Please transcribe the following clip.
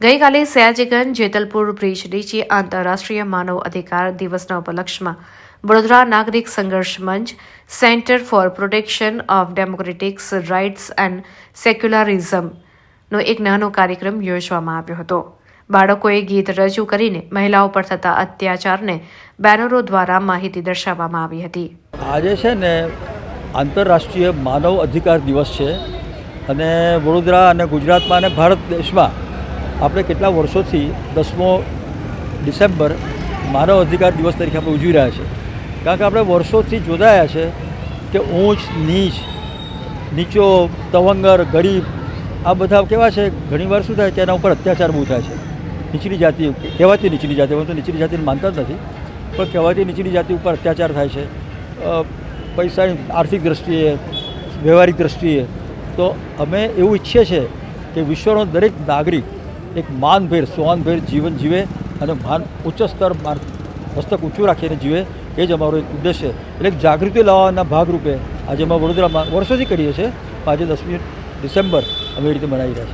ગઈકાલે સયાજીગંજ જેતલપુર બ્રિજ નીચે આંતરરાષ્ટ્રીય માનવ અધિકાર દિવસના ઉપલક્ષમાં વડોદરા નાગરિક સંઘર્ષ મંચ, centre for protection of democratics rights and સેક્યુલરિઝમનો એક નાનો કાર્યક્રમ યોજવામાં આવ્યો હતો. બાળકોએ ગીત રજૂ કરીને મહિલાઓ પર થતા અત્યાચારને બેનરો દ્વારા માહિતી દર્શાવવામાં આવી હતી. આજે છે ને આંતરરાષ્ટ્રીય માનવ અધિકાર દિવસ છે અને વડોદરા અને ગુજરાતમાં અને ભારત દેશમાં આપણે કેટલા વર્ષોથી દસમો ડિસેમ્બર માનવ અધિકાર દિવસ તરીકે આપણે ઉજવી રહ્યા છીએ કારણ કે આપણે વર્ષોથી જોડાયા છે કે ઊંચ, નીચ, નીચો, તવંગર, ગરીબ, આ બધા કેવા છે? ઘણીવાર શું થાય કે એના ઉપર અત્યાચાર બહુ થાય છે. નીચલી જાતિ કહેવાતી નીચલી જાતિ, પરંતુ નીચલી જાતિને માનતા જ નથી. પણ કહેવાતી નીચલી જાતિ ઉપર અત્યાચાર થાય છે. પૈસાની આર્થિક દ્રષ્ટિએ, વ્યવહારિક દ્રષ્ટિએ. તો અમે એવું ઈચ્છીએ છીએ કે વિશ્વનો દરેક નાગરિક એક માનભેર, સ્વાનભેર જીવન જીવે અને માન ઉચ્ચ સ્તર, માન મસ્તક ઊંચું રાખીને જીવે, એ જ અમારો એક ઉદ્દેશ છે. એટલે જાગૃતિ લાવવાના ભાગરૂપે આજે અમે વડોદરામાં વર્ષોથી કરીએ છીએ. આજે દસમી ડિસેમ્બર અમે એ રીતે મનાવી રહ્યા